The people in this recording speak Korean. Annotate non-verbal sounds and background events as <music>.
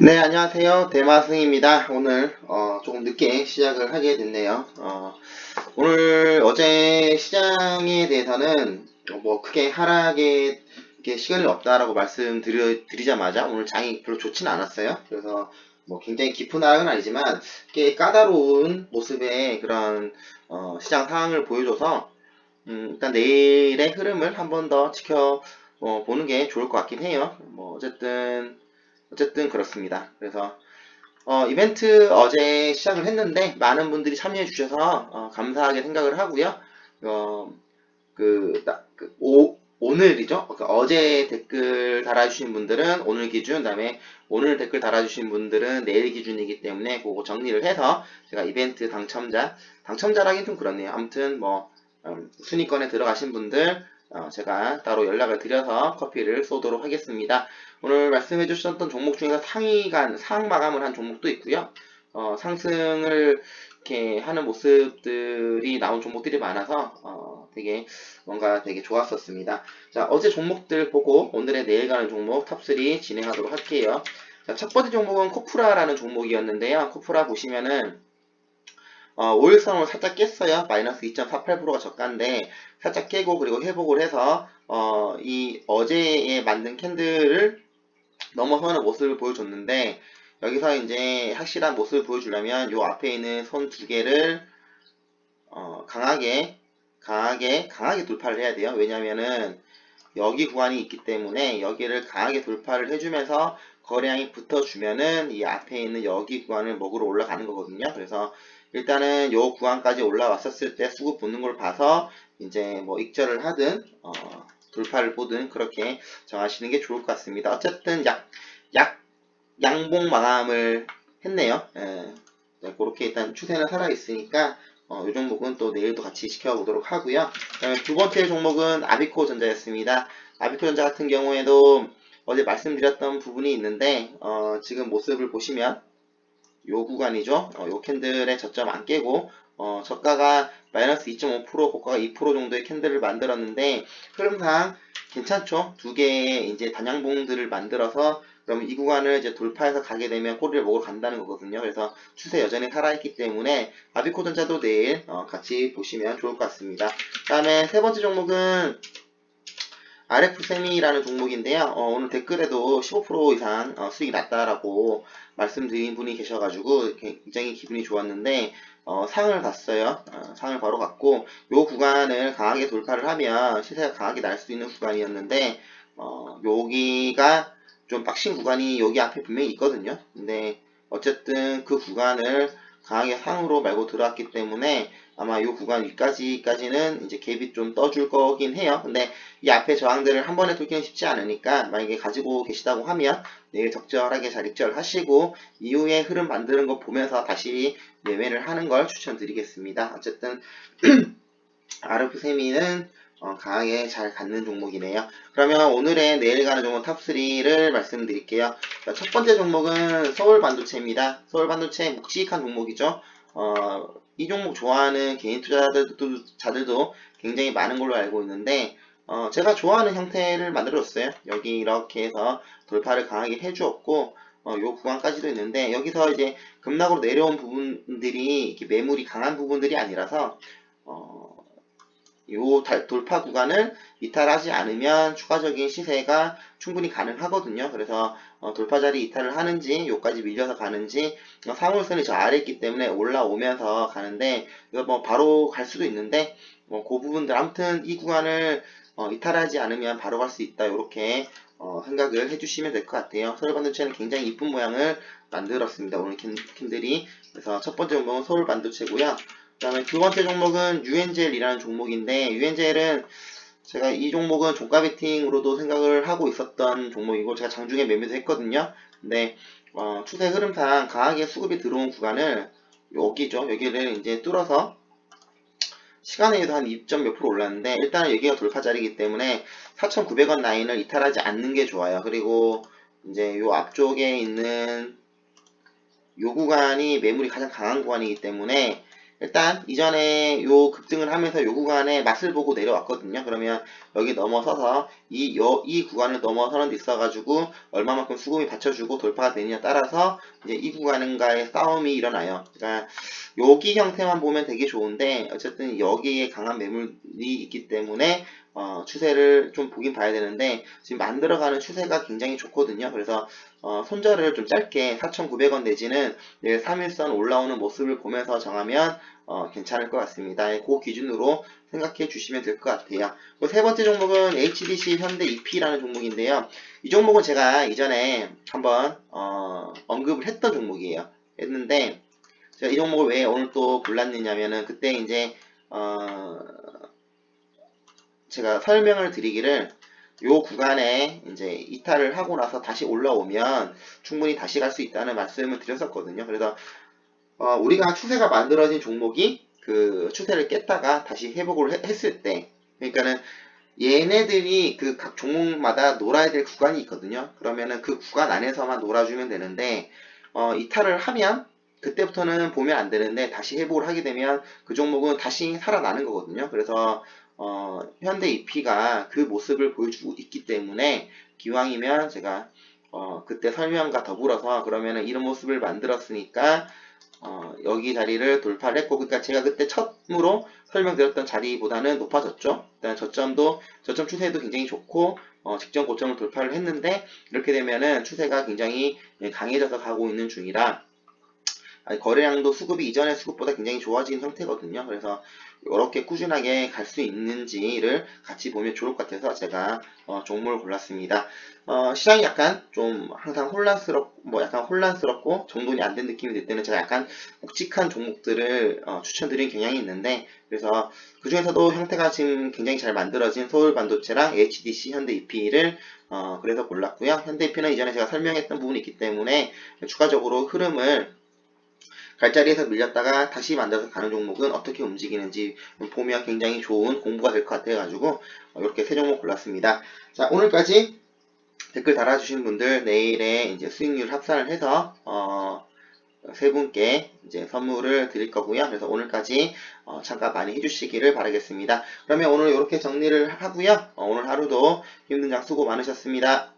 네, 안녕하세요. 대마승입니다. 오늘 어, 조금 늦게 시작을 하게 됐네요. 어, 오늘 어제 시장에 대해서는 뭐 크게 하락에 시간이 없다라고 말씀드리자마자 오늘 장이 별로 좋지는 않았어요. 그래서 뭐 굉장히 깊은 하락은 아니지만 꽤 까다로운 모습의 그런 어, 시장 상황을 보여줘서 음, 일단 내일의 흐름을 한 번 더 지켜 어, 보는 게 좋을 것 같긴 해요. 뭐 어쨌든 어쨌든 그렇습니다. 그래서 어, 이벤트 어제 시작을 했는데 많은 분들이 참여해 주셔서 어, 감사하게 생각을 하고요. 어, 그, 나- 그 오, 오늘이죠. 그러니까 어제 댓글 달아주신 분들은 오늘 기준, 그다음에 오늘 댓글 달아주신 분들은 내일 기준이기 때문에 그거 정리를 해서 제가 이벤트 당첨자, 당첨자라긴 좀 그렇네요. 아무튼 뭐 음, 순위권에 들어가신 분들 어, 제가 따로 연락을 드려서 커피를 쏘도록 하겠습니다. 오늘 말씀해 주셨던 종목 중에서 상위간, 상 마감을 한 종목도 있고요. 어, 상승을 이렇게 하는 모습들이 나온 종목들이 많아서 어, 되게 뭔가 되게 좋았었습니다. 자, 어제 종목들 보고 오늘의 내일 가는 종목 탑3 진행하도록 할게요. 자, 첫 번째 종목은 코프라라는 종목이었는데요. 코프라 보시면은 어, 5일선을 살짝 깼어요. 마이너스 2.48%가 저가인데 살짝 깨고 그리고 회복을 해서 어, 이 어제에 만든 캔들을 넘어서는 모습을 보여줬는데 여기서 이제 확실한 모습을 보여주려면 요 앞에 있는 손 두 개를 어, 강하게 강하게 강하게 돌파를 해야 돼요. 왜냐면은 여기 구간이 있기 때문에 여기를 강하게 돌파를 해주면서 거래량이 붙어주면은 이 앞에 있는 여기 구간을 먹으러 올라가는 거거든요. 그래서 일단은 요 구간까지 올라왔었을 때 수급 붙는 걸 봐서 이제 뭐 익절을 하든 어, 돌파를 보든 그렇게 정하시는 게 좋을 것 같습니다. 어쨌든 약, 약, 양봉 마감을 했네요. 예. 네, 그렇게 일단 추세는 살아있으니까 어, 이 종목은 또 내일도 같이 지켜보도록 하고요. 두 번째 종목은 아비코 전자였습니다. 아비코 전자 같은 경우에도 어제 말씀드렸던 부분이 있는데 어, 지금 모습을 보시면 요 구간이죠. 어, 요 캔들의 저점 안 깨고 어, 저가가 마이너스 2.5% 고가가 2% 정도의 캔들을 만들었는데 흐름상 괜찮죠. 두 개의 이제 단양봉들을 만들어서 그러면 이 구간을 이제 돌파해서 가게 되면 꼬리를 먹으러 간다는 거거든요. 그래서 추세 여전히 살아있기 때문에 아비코전자도 내일 어, 같이 보시면 좋을 것 같습니다. 다음에 세 번째 종목은 RF세미라는 종목인데요. 어, 오늘 댓글에도 15% 이상 어, 수익이 났다라고 말씀드린 분이 계셔가지고 굉장히 기분이 좋았는데 어, 상을 갔어요. 어, 상을 바로 갔고 요 구간을 강하게 돌파를 하면 시세가 강하게 날 수 있는 구간이었는데 어, 여기가 좀 빡신 구간이 여기 앞에 분명히 있거든요. 근데 어쨌든 그 구간을 강하게 상으로 말고 들어왔기 때문에 아마 이 구간 위까지까지는 이제 갭이 좀 떠줄 거긴 해요. 근데 이 앞에 저항들을 한 번에 뚫기는 쉽지 않으니까 만약에 가지고 계시다고 하면 내일 적절하게 잘 익절하시고 이후에 흐름 만드는 거 보면서 다시 매매를 하는 걸 추천드리겠습니다. 어쨌든 <clears throat> 아르프세미는 어, 강하게 잘 갖는 종목이네요. 그러면 오늘의 내일 가는 종목 탑3를 말씀드릴게요. 자, 첫 번째 종목은 서울 반도체입니다. 서울 반도체 묵직한 종목이죠. 어, 이 종목 좋아하는 개인 투자자들도 자들도 굉장히 많은 걸로 알고 있는데 어, 제가 좋아하는 형태를 만들어줬어요. 여기 이렇게 해서 돌파를 강하게 해주었고 어, 요 구간까지도 있는데 여기서 이제 급락으로 내려온 부분들이 매물이 강한 부분들이 아니라서 어, 요 달- 돌파 구간을 이탈하지 않으면 추가적인 시세가 충분히 가능하거든요. 그래서 어, 돌파 자리 이탈을 하는지 요까지 밀려서 가는지 어, 상울선이 저 아래 있기 때문에 올라오면서 가는데 이거 뭐 바로 갈 수도 있는데 뭐 그 부분들 아무튼 이 구간을 어, 이탈하지 않으면 바로 갈 수 있다 이렇게 어, 생각을 해주시면 될 것 같아요. 서울반도체는 굉장히 이쁜 모양을 만들었습니다. 오늘 캔, 캔들이 그래서 첫 번째 종목은 서울반도체고요. 그 다음에 두 번째 종목은 UNGL이라는 종목인데 UNGL은 제가 이 종목은 종가 베팅으로도 생각을 하고 있었던 종목이고 제가 장중에 매매도 했거든요. 근데 어, 추세 흐름상 강하게 수급이 들어온 구간을 여기죠. 여기를 이제 뚫어서 시간에 의해서 한 2점 몇 프로 올랐는데 일단은 여기가 돌파 자리이기 때문에 4,900원 라인을 이탈하지 않는 게 좋아요. 그리고 이제 요 앞쪽에 있는 요 구간이 매물이 가장 강한 구간이기 때문에 일단 이전에 요 급등을 하면서 요 구간에 맛을 보고 내려왔거든요. 그러면 여기 넘어서서 이, 요, 이 구간을 넘어서는 데 있어가지고 얼마만큼 수급이 받쳐주고 돌파가 되느냐 따라서 이제 이 구간과의 싸움이 일어나요. 그러니까 여기 형태만 보면 되게 좋은데 어쨌든 여기에 강한 매물이 있기 때문에 어, 추세를 좀 보긴 봐야 되는데 지금 만들어가는 추세가 굉장히 좋거든요. 그래서 어, 손절을 좀 짧게 4,900원 내지는 내일 3일선 올라오는 모습을 보면서 정하면 어, 괜찮을 것 같습니다. 그 기준으로 생각해 주시면 될 것 같아요. 그세 번째 종목은 HDC 현대 EP라는 종목인데요. 이 종목은 제가 이전에 한번 어, 언급을 했던 종목이에요. 했는데 제가 이 종목을 왜 오늘 또 골랐느냐면은 그때 이제 어, 제가 설명을 드리기를 요 구간에 이제 이탈을 하고 나서 다시 올라오면 충분히 다시 갈 수 있다는 말씀을 드렸었거든요. 그래서 어, 우리가 추세가 만들어진 종목이 그 추세를 깼다가 다시 회복을 해- 했을 때 그러니까는 얘네들이 그 각 종목마다 놀아야 될 구간이 있거든요. 그러면은 그 구간 안에서만 놀아주면 되는데 어, 이탈을 하면 그때부터는 보면 안 되는데 다시 회복을 하게 되면 그 종목은 다시 살아나는 거거든요. 그래서 어, 현대 EP가 그 모습을 보여주고 있기 때문에 기왕이면 제가 어, 그때 설명과 더불어서 그러면은 이런 모습을 만들었으니까 어, 여기 자리를 돌파를 했고 그러니까 제가 그때 첫으로 설명드렸던 자리보다는 높아졌죠. 일단 저점도 저점 추세도 굉장히 좋고 어, 직전 고점을 돌파를 했는데 이렇게 되면은 추세가 굉장히 예, 강해져서 가고 있는 중이라 거래량도 수급이 이전의 수급보다 굉장히 좋아진 상태거든요. 그래서 이렇게 꾸준하게 갈 수 있는지를 같이 보면 좋을 것 같아서 제가 어, 종목을 골랐습니다. 어, 시장이 약간 좀 항상 혼란스럽, 뭐 약간 혼란스럽고 정돈이 안 된 느낌이 들 때는 제가 약간 묵직한 종목들을 어, 추천드리는 경향이 있는데 그래서 그 중에서도 형태가 지금 굉장히 잘 만들어진 서울 반도체랑 HDC, 현대 EP를 어, 그래서 골랐고요. 현대 EP는 이전에 제가 설명했던 부분이 있기 때문에 추가적으로 흐름을 갈자리에서 밀렸다가 다시 만들어서 가는 종목은 어떻게 움직이는지 보면 굉장히 좋은 공부가 될 것 같아가지고 어, 이렇게 세 종목 골랐습니다. 자 오늘까지 댓글 달아주신 분들 내일에 이제 수익률 합산을 해서 어, 세 분께 이제 선물을 드릴 거고요. 그래서 오늘까지 어, 참가 많이 해주시기를 바라겠습니다. 그러면 오늘 이렇게 정리를 하고요. 어, 오늘 하루도 힘든 장 수고 많으셨습니다.